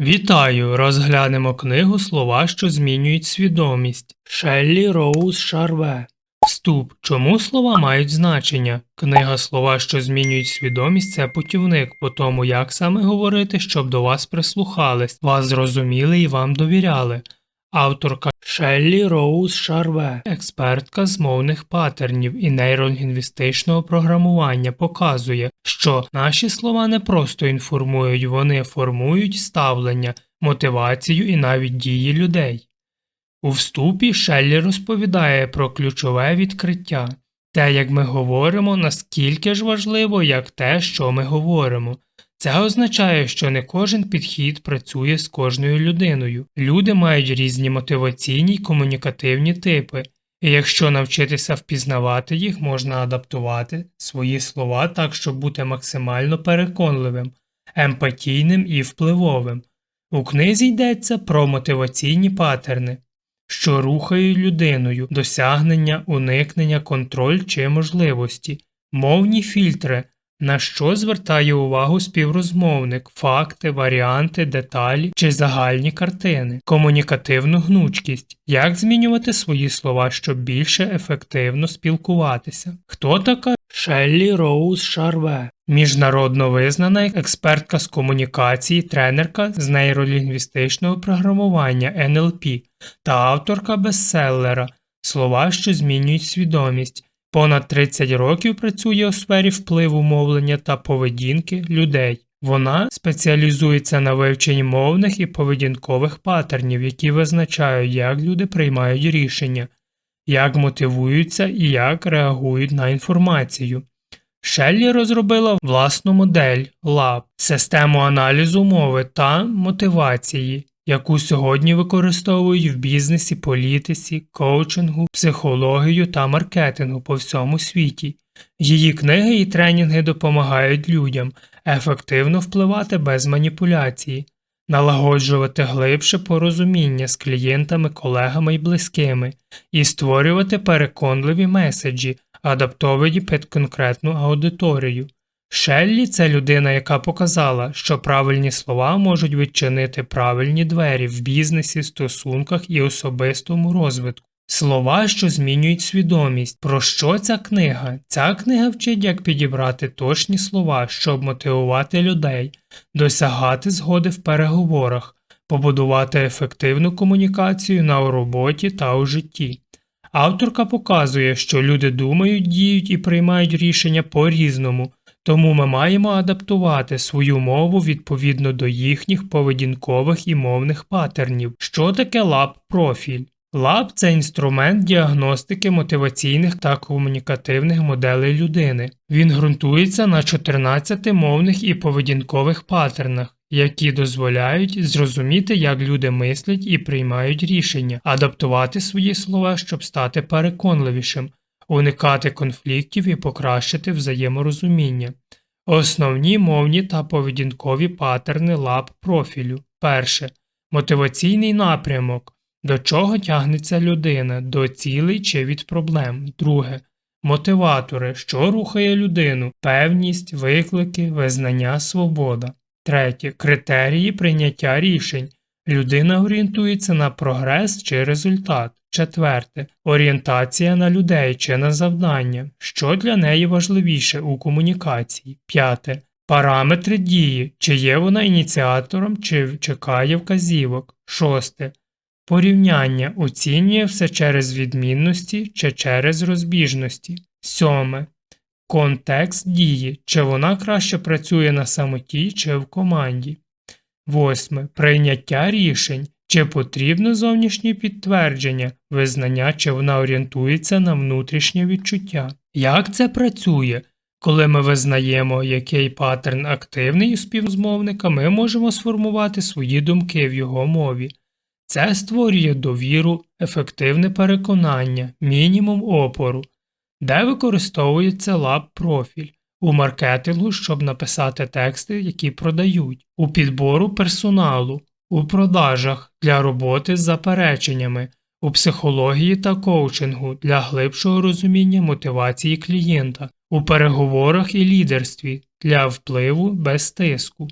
Вітаю! Розглянемо книгу Слова, що змінюють свідомість. Шеллі Роуз Шарве. Вступ. Чому слова мають значення? Книга Слова, що змінюють свідомість це путівник по тому, як саме говорити, щоб до вас прислухались, вас зрозуміли і вам довіряли. Авторка Шеллі Роуз Шарве, експертка з мовних патернів і нейролінгвістичного програмування, показує, що наші слова не просто інформують, вони формують ставлення, мотивацію і навіть дії людей. У вступі Шеллі розповідає про ключове відкриття те, як ми говоримо, наскільки ж важливо, як те, що ми говоримо. Це означає, що не кожен підхід працює з кожною людиною. Люди мають різні мотиваційні й комунікативні типи, і якщо навчитися впізнавати їх, можна адаптувати свої слова так, щоб бути максимально переконливим, емпатійним і впливовим. У книзі йдеться про мотиваційні паттерни, що рухають людиною, досягнення, уникнення, контроль чи можливості, мовні фільтри. На що звертає увагу співрозмовник, факти, варіанти, деталі чи загальні картини, комунікативну гнучкість, як змінювати свої слова, щоб більше ефективно спілкуватися? Хто така Шеллі Роуз Шарве? Міжнародно визнана експертка з комунікації, тренерка з нейролінгвістичного програмування НЛП та авторка бестселера Слова, що змінюють свідомість. Понад 30 років працює у сфері впливу мовлення та поведінки людей. Вона спеціалізується на вивченні мовних і поведінкових паттернів, які визначають, як люди приймають рішення, як мотивуються і як реагують на інформацію. Шеллі розробила власну модель LAB – систему аналізу мови та мотивації, яку сьогодні використовують в бізнесі, політиці, коучингу, психологію та маркетингу по всьому світі. Її книги і тренінги допомагають людям ефективно впливати без маніпуляції, налагоджувати глибше порозуміння з клієнтами, колегами і близькими, і створювати переконливі меседжі, адаптовані під конкретну аудиторію. Шеллі це людина, яка показала, що правильні слова можуть відчинити правильні двері в бізнесі, стосунках і особистому розвитку. Слова, що змінюють свідомість. Про що ця книга? Ця книга вчить, як підібрати точні слова, щоб мотивувати людей, досягати згоди в переговорах, побудувати ефективну комунікацію на роботі та у житті. Авторка показує, що люди думають, діють і приймають рішення по різному. Тому ми маємо адаптувати свою мову відповідно до їхніх поведінкових і мовних паттернів. Що таке лаб профіль? Лаб це інструмент діагностики мотиваційних та комунікативних моделей людини. Він ґрунтується на 14 мовних і поведінкових паттернах, які дозволяють зрозуміти, як люди мислять і приймають рішення, адаптувати свої слова, щоб стати переконливішим, уникати конфліктів і покращити взаєморозуміння. Основні мовні та поведінкові паттерни лаб профілю. Перше. Мотиваційний напрямок. До чого тягнеться людина, до цілей чи від проблем. Друге. Мотиватори, що рухає людину, певність, виклики, визнання, свобода. Третє. Критерії прийняття рішень. Людина орієнтується на прогрес чи результат. Четверте. Орієнтація на людей чи на завдання, що для неї важливіше у комунікації. П'яте. Параметри дії, чи є вона ініціатором, чи чекає вказівок. Шосте. Порівняння оцінює все через відмінності чи через розбіжності. Сьоме. Контекст дії, чи вона краще працює на самоті чи в команді. Восьме. Прийняття рішень. Чи потрібно зовнішнє підтвердження, визнання, чи вона орієнтується на внутрішнє відчуття? Як це працює? Коли ми визнаємо, який паттерн активний у співзмовника, ми можемо сформувати свої думки в його мові. Це створює довіру, ефективне переконання, мінімум опору, де використовується лаб профіль у маркетингу, щоб написати тексти, які продають, у підбору персоналу, у продажах для роботи з запереченнями, у психології та коучингу для глибшого розуміння мотивації клієнта, у переговорах і лідерстві для впливу без тиску.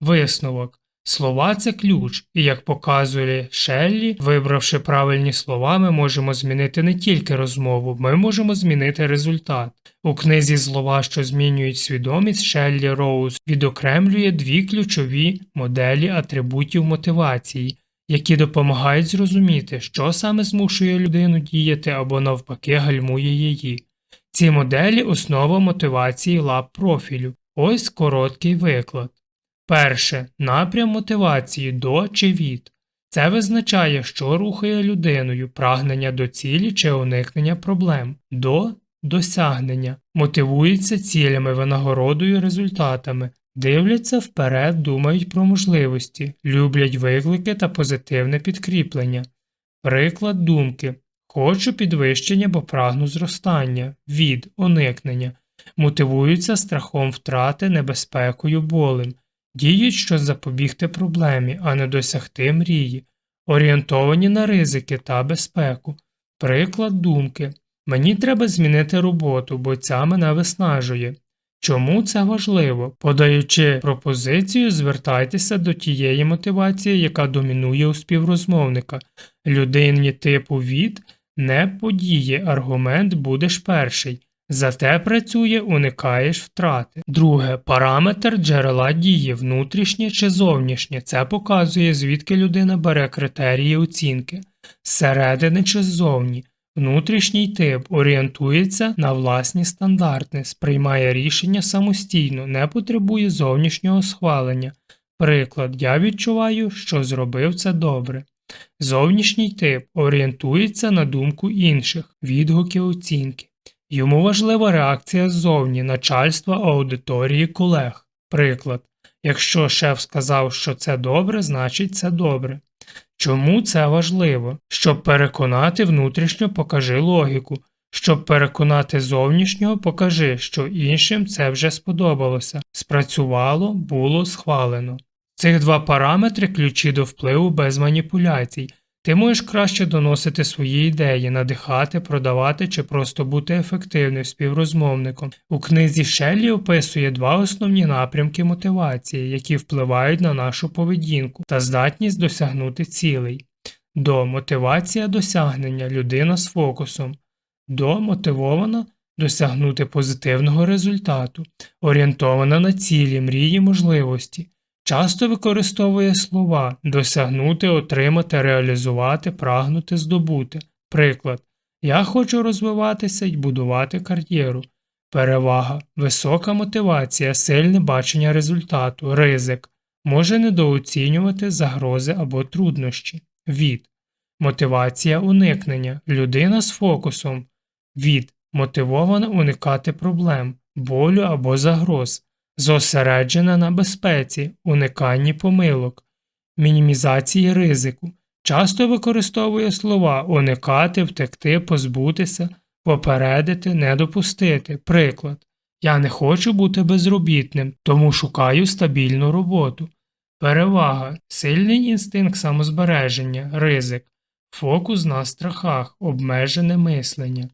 Висновок Слова це ключ, і як показує Шеллі, вибравши правильні слова, ми можемо змінити не тільки розмову, ми можемо змінити результат. У книзі Слова, що змінюють свідомість, Шеллі Роуз відокремлює дві ключові моделі атрибутів мотивації, які допомагають зрозуміти, що саме змушує людину діяти або навпаки гальмує її. Ці моделі основа мотивації лаб профілю. Ось короткий виклад. Перше напрям мотивації до чи від. Це визначає, що рухає людиною прагнення до цілі чи уникнення проблем, до досягнення, мотивуються цілями, винагородою, результатами, дивляться вперед, думають про можливості, люблять виклики та позитивне підкріплення. Приклад думки. Хочу підвищення, бо прагну зростання, від уникнення, мотивуються страхом втрати, небезпекою, болем, діють, щоб запобігти проблемі, а не досягти мрії, орієнтовані на ризики та безпеку. Приклад думки Мені треба змінити роботу, бо ця мене виснажує. Чому це важливо? Подаючи пропозицію, звертайтеся до тієї мотивації, яка домінує у співрозмовника. Людині типу від не подіє аргумент будеш перший. Зате працює, уникаєш втрати. Друге параметр джерела дії, внутрішнє чи зовнішнє. Це показує, звідки людина бере критерії оцінки, зсередини чи ззовні. Внутрішній тип орієнтується на власні стандарти, сприймає рішення самостійно, не потребує зовнішнього схвалення. Приклад, я відчуваю, що зробив це добре. Зовнішній тип орієнтується на думку інших, відгуки оцінки. Йому важлива реакція ззовні, начальства аудиторії колег. Приклад, якщо шеф сказав, що це добре, значить це добре. Чому це важливо? Щоб переконати внутрішньо покажи логіку. Щоб переконати зовнішнього, покажи, що іншим це вже сподобалося, спрацювало, було схвалено. Цих два параметри ключі до впливу без маніпуляцій. Ти можеш краще доносити свої ідеї, надихати, продавати чи просто бути ефективним співрозмовником. У книзі Шеллі описує два основні напрямки мотивації, які впливають на нашу поведінку та здатність досягнути цілей. До мотивація досягнення людина з фокусом, до мотивована досягнути позитивного результату, орієнтована на цілі, мрії, можливості. Часто використовує слова досягнути, отримати, реалізувати, прагнути, здобути. Приклад Я хочу розвиватися і будувати кар'єру. Перевага, висока мотивація, сильне бачення результату, ризик, може недооцінювати загрози або труднощі. Від мотивація уникнення, людина з фокусом. Від мотивована уникати проблем, болю або загроз зосереджена на безпеці, униканні помилок, мінімізації ризику, часто використовує слова уникати, втекти, позбутися, попередити, не допустити. Приклад Я не хочу бути безробітним, тому шукаю стабільну роботу. Перевага, сильний інстинкт самозбереження, ризик, фокус на страхах, обмежене мислення.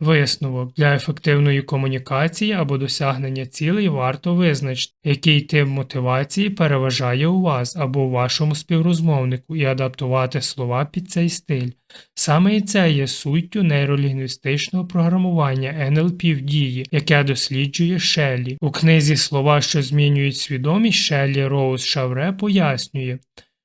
Висновок для ефективної комунікації або досягнення цілей варто визначити, який тип мотивації переважає у вас або у вашому співрозмовнику, і адаптувати слова під цей стиль. Саме і це є суттю нейролінгвістичного програмування NLP в дії, яке досліджує Шеллі. У книзі Слова, що змінюють свідомість Шеллі Роуз Шавре пояснює,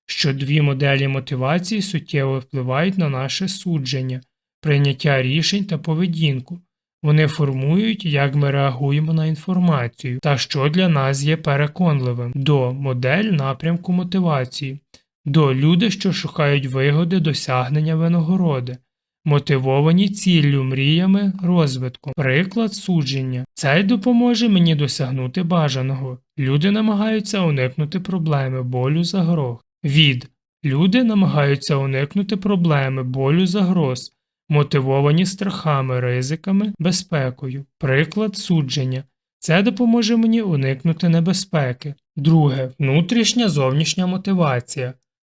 що дві моделі мотивації суттєво впливають на наше судження прийняття рішень та поведінку. Вони формують, як ми реагуємо на інформацію та що для нас є переконливим, до модель напрямку мотивації, до люди, що шукають вигоди досягнення винагороди, мотивовані ціллю, мріями, розвитком, приклад судження. Це допоможе мені досягнути бажаного. Люди намагаються уникнути проблеми, болю загроз. Від люди намагаються уникнути проблеми, болю загроз мотивовані страхами, ризиками, безпекою, приклад судження. Це допоможе мені уникнути небезпеки. Друге внутрішня зовнішня мотивація.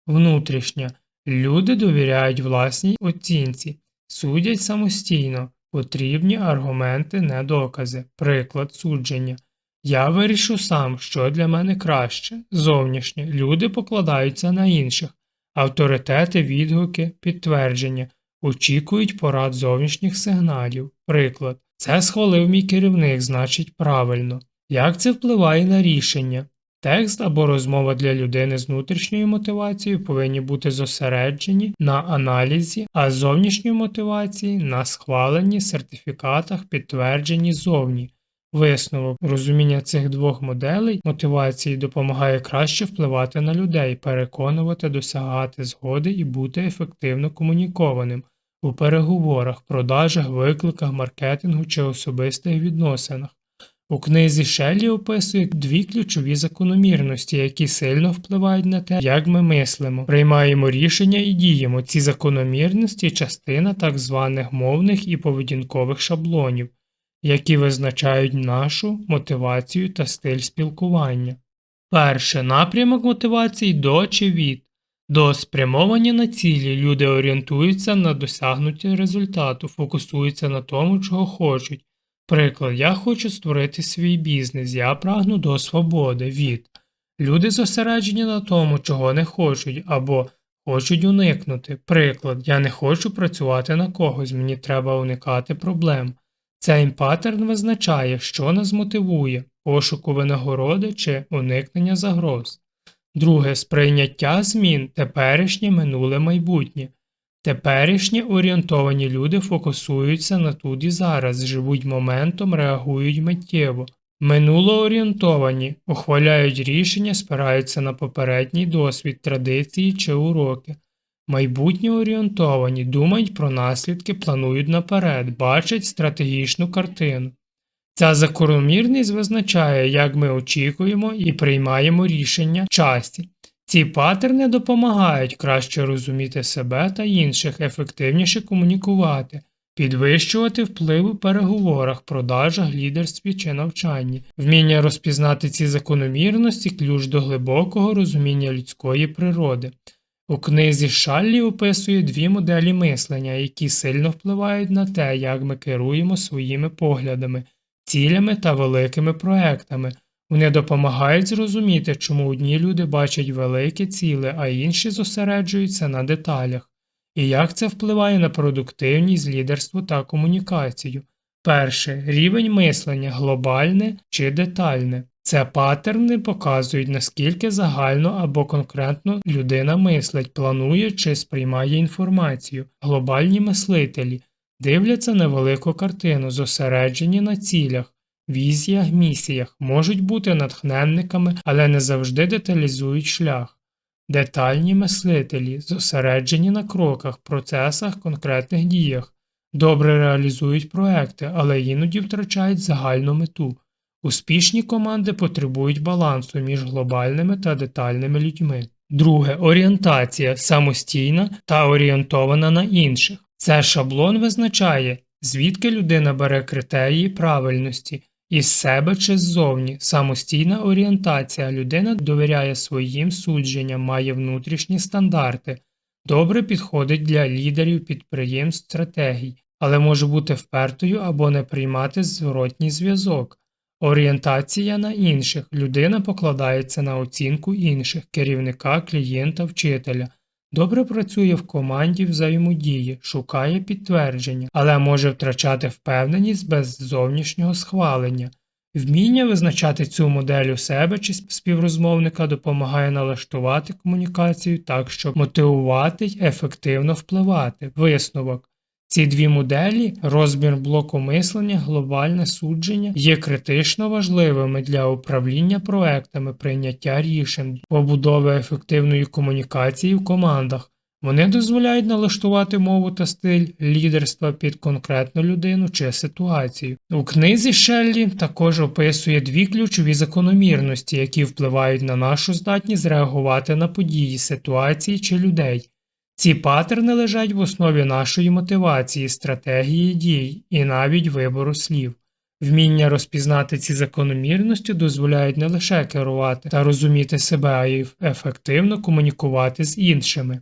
Внутрішня. Люди довіряють власній оцінці, судять самостійно, потрібні аргументи, не докази, приклад судження. Я вирішу сам, що для мене краще. Зовнішнє. Люди покладаються на інших. Авторитети, відгуки, підтвердження. Очікують порад зовнішніх сигналів. Приклад. Це схвалив мій керівник, значить правильно. Як це впливає на рішення? Текст або розмова для людини з внутрішньою мотивацією повинні бути зосереджені на аналізі, а зовнішньої мотивації на схваленні, сертифікатах, підтвердженні зовні. Висновок розуміння цих двох моделей мотивації допомагає краще впливати на людей, переконувати, досягати згоди і бути ефективно комунікованим у переговорах, продажах, викликах, маркетингу чи особистих відносинах. У книзі Шеллі описує дві ключові закономірності, які сильно впливають на те, як ми мислимо, приймаємо рішення і діємо. Ці закономірності частина так званих мовних і поведінкових шаблонів, які визначають нашу мотивацію та стиль спілкування. Перше напрямок мотивації до чи від. До спрямовані на цілі люди орієнтуються на досягнуття результату, фокусуються на тому, чого хочуть. Приклад, я хочу створити свій бізнес, я прагну до свободи від. Люди зосереджені на тому, чого не хочуть, або хочуть уникнути. Приклад, я не хочу працювати на когось, мені треба уникати проблем. Цей паттерн визначає, що нас мотивує пошуку винагороди чи уникнення загроз. Друге сприйняття змін теперішнє минуле майбутнє. Теперішні орієнтовані люди фокусуються на тут і зараз, живуть моментом, реагують миттєво. Минулоорієнтовані ухваляють рішення, спираються на попередній досвід, традиції чи уроки. Майбутнє орієнтовані думають про наслідки, планують наперед, бачать стратегічну картину. Ця закономірність визначає, як ми очікуємо і приймаємо рішення в часі. Ці паттерни допомагають краще розуміти себе та інших, ефективніше комунікувати, підвищувати вплив у переговорах, продажах, лідерстві чи навчанні, вміння розпізнати ці закономірності ключ до глибокого розуміння людської природи. У книзі Шаллі описує дві моделі мислення, які сильно впливають на те, як ми керуємо своїми поглядами, цілями та великими проектами. Вони допомагають зрозуміти, чому одні люди бачать великі цілі, а інші зосереджуються на деталях, і як це впливає на продуктивність, лідерство та комунікацію. Перше рівень мислення глобальне чи детальне. Це паттерни показують, наскільки загально або конкретно людина мислить, планує чи сприймає інформацію. Глобальні мислителі дивляться на велику картину, зосереджені на цілях, візіях, місіях, можуть бути натхненниками, але не завжди деталізують шлях. Детальні мислителі зосереджені на кроках, процесах, конкретних діях, добре реалізують проекти, але іноді втрачають загальну мету. Успішні команди потребують балансу між глобальними та детальними людьми. Друге орієнтація самостійна та орієнтована на інших. Це шаблон визначає, звідки людина бере критерії правильності із себе чи ззовні. Самостійна орієнтація людина довіряє своїм судженням, має внутрішні стандарти, добре підходить для лідерів підприємств стратегій, але може бути впертою або не приймати зворотній зв'язок. Орієнтація на інших. Людина покладається на оцінку інших, керівника, клієнта, вчителя. Добре працює в команді взаємодії, шукає підтвердження, але може втрачати впевненість без зовнішнього схвалення. Вміння визначати цю модель у себе чи співрозмовника допомагає налаштувати комунікацію так, щоб мотивувати й ефективно впливати. Висновок. Ці дві моделі, розмір блоку мислення, глобальне судження, є критично важливими для управління проектами, прийняття рішень, побудови ефективної комунікації в командах. Вони дозволяють налаштувати мову та стиль лідерства під конкретну людину чи ситуацію. У книзі Шеллі також описує дві ключові закономірності, які впливають на нашу здатність реагувати на події, ситуації чи людей. Ці паттерни лежать в основі нашої мотивації, стратегії дій і навіть вибору слів. Вміння розпізнати ці закономірності дозволяють не лише керувати та розуміти себе, а й ефективно комунікувати з іншими.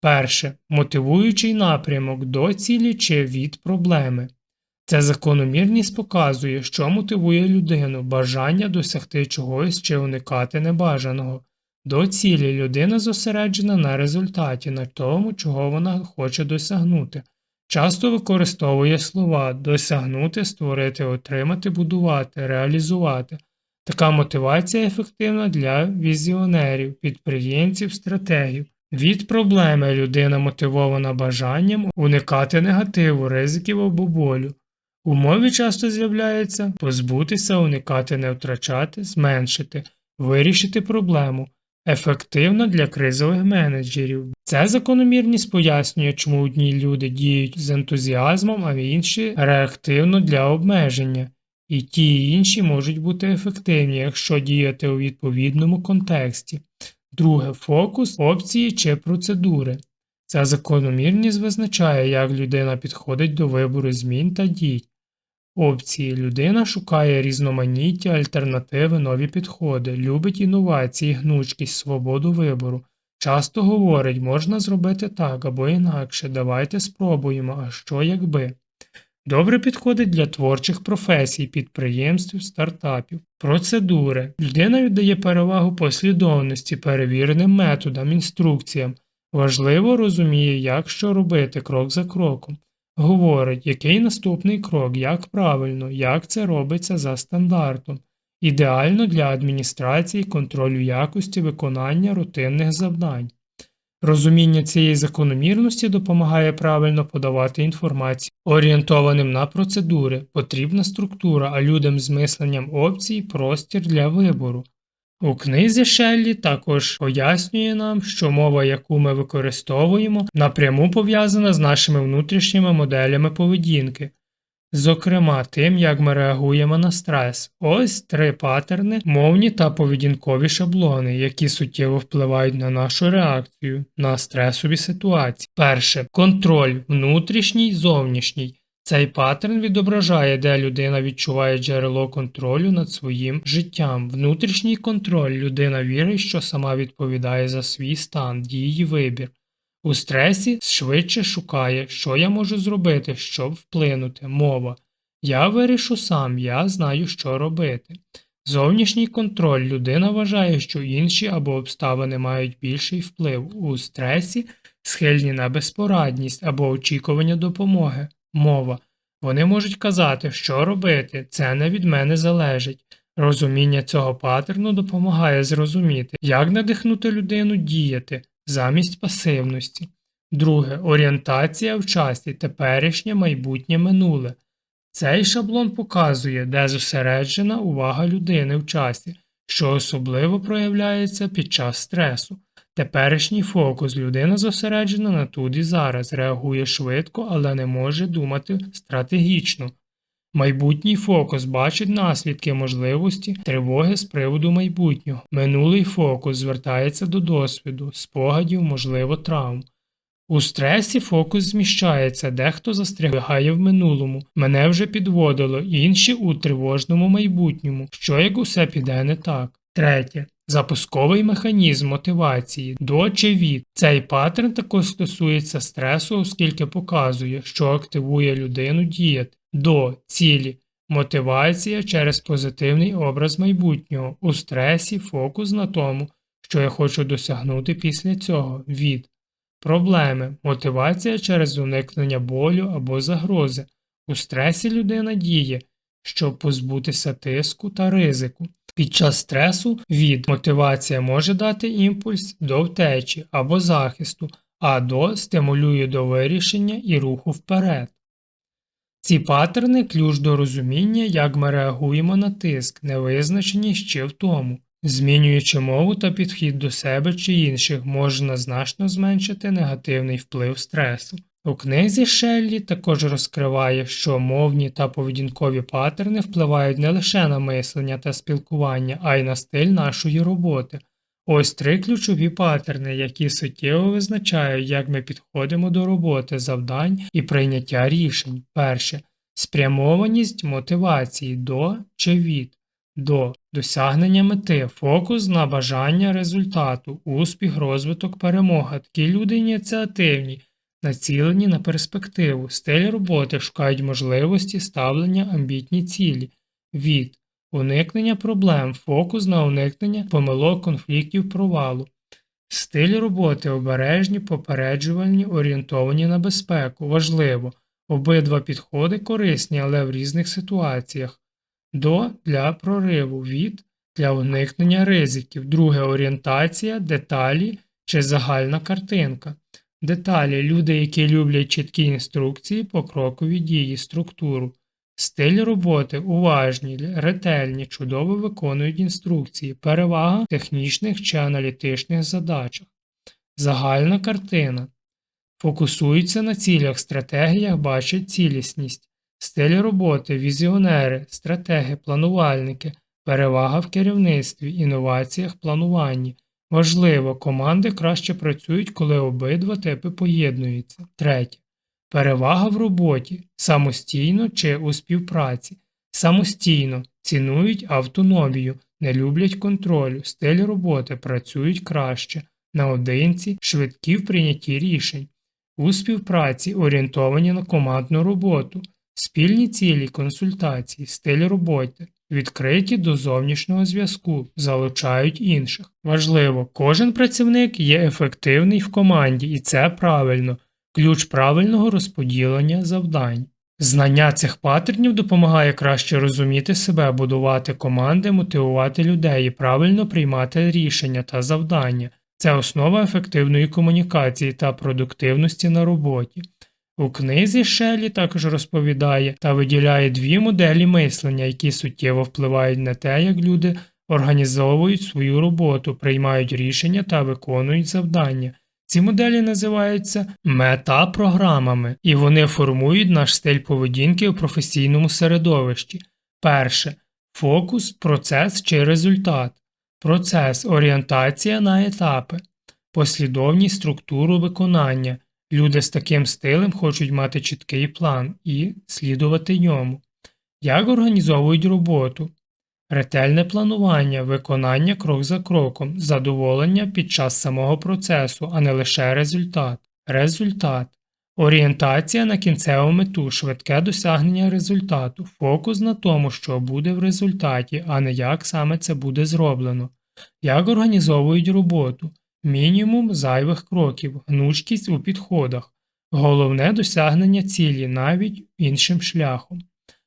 Перше мотивуючий напрямок до цілі чи від проблеми. Ця закономірність показує, що мотивує людину бажання досягти чогось чи уникати небажаного. До цілі людина зосереджена на результаті, на тому, чого вона хоче досягнути. Часто використовує слова досягнути, створити, отримати, будувати, реалізувати. Така мотивація ефективна для візіонерів, підприємців, стратегів. Від проблеми людина мотивована бажанням уникати негативу, ризиків або болю. У мові часто з'являється позбутися, уникати, не втрачати, зменшити, вирішити проблему. Ефективно для кризових менеджерів. Ця закономірність пояснює, чому одні люди діють з ентузіазмом, а інші реактивно для обмеження. І ті і інші можуть бути ефективні, якщо діяти у відповідному контексті. Друге фокус, опції чи процедури. Ця закономірність визначає, як людина підходить до вибору змін та дій. Опції людина шукає різноманіття, альтернативи, нові підходи, любить інновації, гнучкість, свободу вибору. Часто говорить, можна зробити так або інакше, давайте спробуємо, а що якби. Добре підходить для творчих професій, підприємств, стартапів. Процедури. Людина віддає перевагу послідовності, перевіреним методам, інструкціям. Важливо розуміє, як що робити крок за кроком. Говорить, який наступний крок, як правильно, як це робиться за стандартом. Ідеально для адміністрації, контролю якості виконання рутинних завдань. Розуміння цієї закономірності допомагає правильно подавати інформацію, орієнтованим на процедури, потрібна структура, а людям з мисленням опцій простір для вибору. У книзі Шеллі також пояснює нам, що мова, яку ми використовуємо, напряму пов'язана з нашими внутрішніми моделями поведінки, зокрема тим, як ми реагуємо на стрес. Ось три паттерни, мовні та поведінкові шаблони, які суттєво впливають на нашу реакцію на стресові ситуації. Перше контроль внутрішній, зовнішній. Цей паттерн відображає, де людина відчуває джерело контролю над своїм життям. Внутрішній контроль людина вірить, що сама відповідає за свій стан, дії, вибір. У стресі швидше шукає, що я можу зробити, щоб вплинути, мова. Я вирішу сам, я знаю, що робити. Зовнішній контроль людина вважає, що інші або обставини мають більший вплив у стресі, схильні на безпорадність або очікування допомоги. Мова. Вони можуть казати, що робити, це не від мене залежить. Розуміння цього паттерну допомагає зрозуміти, як надихнути людину діяти замість пасивності. Друге орієнтація в часі, теперішнє майбутнє минуле. Цей шаблон показує, де зосереджена увага людини в часі, що особливо проявляється під час стресу. Теперішній фокус людина зосереджена на тут і зараз, реагує швидко, але не може думати стратегічно. Майбутній фокус бачить наслідки можливості, тривоги з приводу майбутнього. Минулий фокус звертається до досвіду, спогадів, можливо, травм. У стресі фокус зміщається, дехто застрягає в минулому, мене вже підводило, інші у тривожному майбутньому, що як усе піде не так. Третє. Запусковий механізм мотивації до чи від. Цей паттерн також стосується стресу, оскільки показує, що активує людину діяти до цілі. Мотивація через позитивний образ майбутнього. У стресі фокус на тому, що я хочу досягнути після цього від. Проблеми. Мотивація через уникнення болю або загрози. У стресі людина діє, щоб позбутися тиску та ризику. Під час стресу від мотивація може дати імпульс до втечі або захисту, а до стимулює до вирішення і руху вперед. Ці паттерни ключ до розуміння, як ми реагуємо на тиск, невизначеність чи втому. Змінюючи мову та підхід до себе чи інших, можна значно зменшити негативний вплив стресу. У книзі Шеллі також розкриває, що мовні та поведінкові паттерни впливають не лише на мислення та спілкування, а й на стиль нашої роботи. Ось три ключові паттерни, які суттєво визначають, як ми підходимо до роботи, завдань і прийняття рішень. Перше спрямованість мотивації до чи від до досягнення мети, фокус на бажання результату, успіх, розвиток, перемога. Такі люди ініціативні, націлені на перспективу. Стиль роботи шукають можливості ставлення амбітні цілі. Від уникнення проблем, фокус на уникнення помилок, конфліктів, провалу. Стиль роботи обережні, попереджувальні, орієнтовані на безпеку. Важливо. Обидва підходи корисні, але в різних ситуаціях. До для прориву, від для уникнення ризиків. Друге орієнтація, деталі чи загальна картинка. Деталі люди, які люблять чіткі інструкції, покрокові дії, структуру. Стиль роботи уважні, ретельні, чудово виконують інструкції, перевага технічних чи аналітичних задачах. Загальна картина. Фокусуються на цілях, стратегіях, бачать цілісність. Стиль роботи, візіонери, стратеги, планувальники, перевага в керівництві, інноваціях, плануванні. Важливо, команди краще працюють, коли обидва типи поєднуються. Третє. Перевага в роботі. Самостійно чи у співпраці. Самостійно. Цінують автономію, не люблять контролю, стиль роботи. Працюють краще, наодинці, швидкі в прийнятті рішень, у співпраці. Орієнтовані на командну роботу, спільні цілі, консультації, стиль роботи, відкриті до зовнішнього зв'язку, залучають інших. Важливо, кожен працівник є ефективний в команді, і це правильно ключ правильного розподілення завдань. Знання цих паттернів допомагає краще розуміти себе, будувати команди, мотивувати людей і правильно приймати рішення та завдання. Це основа ефективної комунікації та продуктивності на роботі. У книзі Шелі також розповідає та виділяє дві моделі мислення, які суттєво впливають на те, як люди організовують свою роботу, приймають рішення та виконують завдання. Ці моделі називаються метапрограмами, і вони формують наш стиль поведінки у професійному середовищі. Перше фокус, процес чи результат, процес орієнтація на етапи, послідовність структуру виконання. Люди з таким стилем хочуть мати чіткий план і слідувати ньому. Як організовують роботу, ретельне планування, виконання крок за кроком, задоволення під час самого процесу, а не лише результат. Результат. Орієнтація на кінцеву мету, швидке досягнення результату, фокус на тому, що буде в результаті, а не як саме це буде зроблено, як організовують роботу, мінімум зайвих кроків, гнучкість у підходах, головне досягнення цілі навіть іншим шляхом.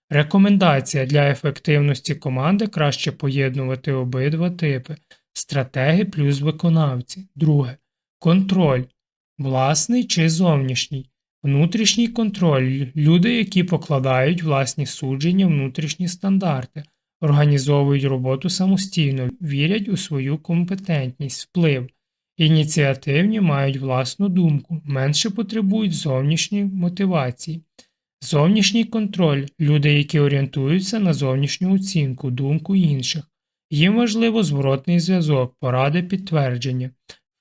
Рекомендація для ефективності команди краще поєднувати обидва типи стратеги плюс виконавці. Друге. Контроль. Власний чи зовнішній. Внутрішній контроль люди, які покладають власні судження, внутрішні стандарти, організовують роботу самостійно, вірять у свою компетентність, вплив. Ініціативні мають власну думку, менше потребують зовнішньої мотивації. Зовнішній контроль люди, які орієнтуються на зовнішню оцінку, думку інших. Їм важливо зворотний зв'язок, поради підтвердження,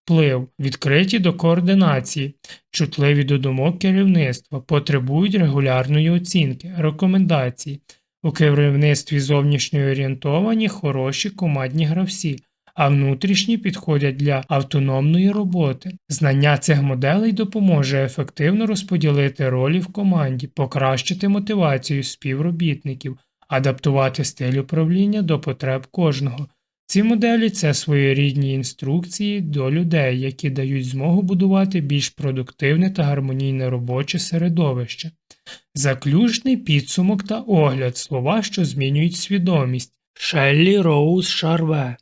вплив, відкриті до координації, чутливі до думок керівництва, потребують регулярної оцінки, рекомендацій. У керівництві зовнішньо орієнтовані хороші командні гравці а внутрішні підходять для автономної роботи. Знання цих моделей допоможе ефективно розподілити ролі в команді, покращити мотивацію співробітників, адаптувати стиль управління до потреб кожного. Ці моделі це своєрідні інструкції до людей, які дають змогу будувати більш продуктивне та гармонійне робоче середовище. Заключний підсумок та огляд слова, що змінюють свідомість. Шеллі Роуз Шарве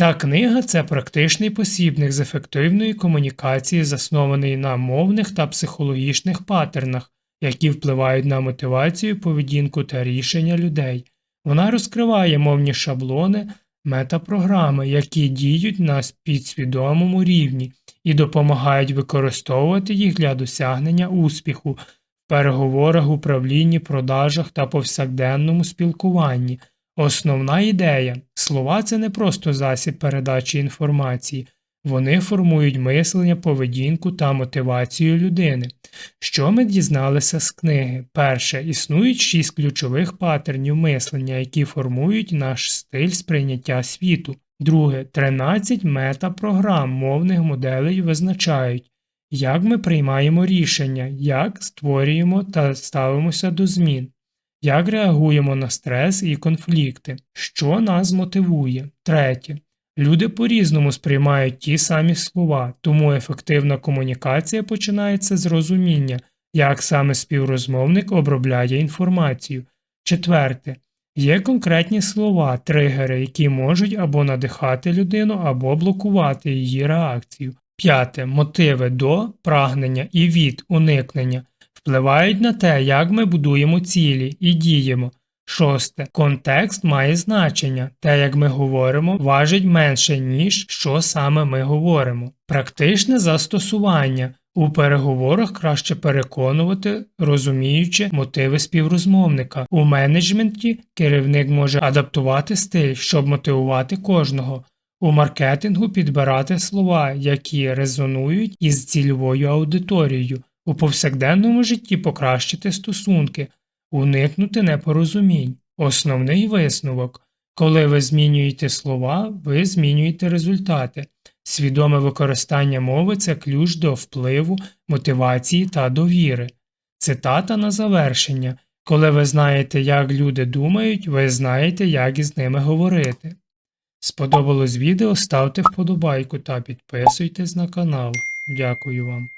Ця книга це практичний посібник з ефективної комунікації, заснований на мовних та психологічних паттернах, які впливають на мотивацію, поведінку та рішення людей. Вона розкриває мовні шаблони, метапрограми, які діють на підсвідомому рівні і допомагають використовувати їх для досягнення успіху в переговорах, управлінні, продажах та повсякденному спілкуванні. Основна ідея слова це не просто засіб передачі інформації, вони формують мислення, поведінку та мотивацію людини. Що ми дізналися з книги? Перше, існують шість ключових паттернів мислення, які формують наш стиль сприйняття світу. Друге, 13 метапрограм мовних моделей визначають, як ми приймаємо рішення, як створюємо та ставимося до змін, як реагуємо на стрес і конфлікти, що нас мотивує. Третє. Люди по-різному сприймають ті самі слова, тому ефективна комунікація починається з розуміння, як саме співрозмовник обробляє інформацію. Четверте. Є конкретні слова, тригери, які можуть або надихати людину, або блокувати її реакцію. П'яте. Мотиви до, прагнення і від уникнення впливають на те, як ми будуємо цілі і діємо. Шосте. Контекст має значення. Те, як ми говоримо, важить менше, ніж що саме ми говоримо. Практичне застосування. У переговорах краще переконувати, розуміючи мотиви співрозмовника. У менеджменті керівник може адаптувати стиль, щоб мотивувати кожного. У маркетингу підбирати слова, які резонують із цільовою аудиторією. У повсякденному житті покращити стосунки, уникнути непорозумінь. Основний висновок. Коли ви змінюєте слова, ви змінюєте результати. Свідоме використання мови це ключ до впливу, мотивації та довіри. Цитата на завершення. Коли ви знаєте, як люди думають, ви знаєте, як із ними говорити. Сподобалось відео, ставте вподобайку та підписуйтесь на канал. Дякую вам.